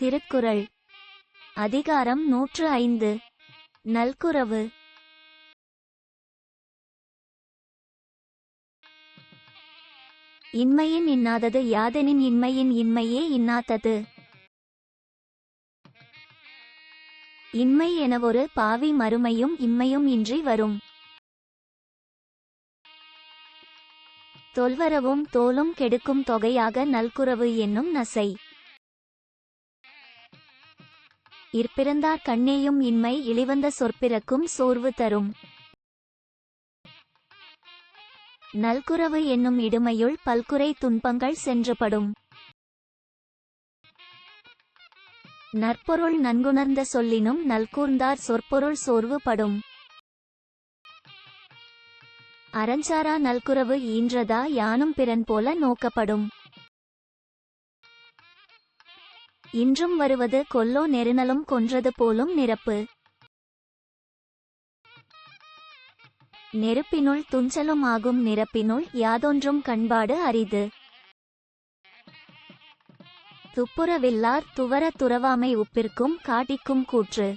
திருக்குறள். அதிகாரம் நூற்று ஐந்து. நல்குறவு. இன்மையின் இன்னாதது யாதெனின் இன்மையின் இன்மையே இன்னாதது. இன்மை எனவொரு பாவி மறுமையும் இம்மையும் இன்றி வரும். தொல்வரவும் தோலும் கெடுக்கும் தொகையாக நல்குறவு என்னும் நசை. இற்பிறந்தார் கண்ணேயும் இன்மை இழிவந்த சொற்பிறக்கும் சோர்வு தரும். நல்குறவு என்னும் இடுமையுள் பல்குறை துன்பங்கள் சென்றுபடும். நற்பொருள் நன்குணர்ந்த சொல்லினும் நல்கூர்ந்தார் சொற்பொருள் சோர்வுபடும் அறஞ்சாரா நல்குரவு ஈன்றதா யானும் பிறன் போல நோக்கப்படும். இன்றும் வருவது கொல்லோ நெருநலும் கொன்றது போலும் நிரப்பு. நெருப்பினுள் துஞ்சலும் ஆகும் நிரப்பினுள் யாதொன்றும் கண்பாடு அரிது. துப்புரவில்லார் துவர துறவாமை உப்பிற்கும் காட்டிக்கும் கூற்று.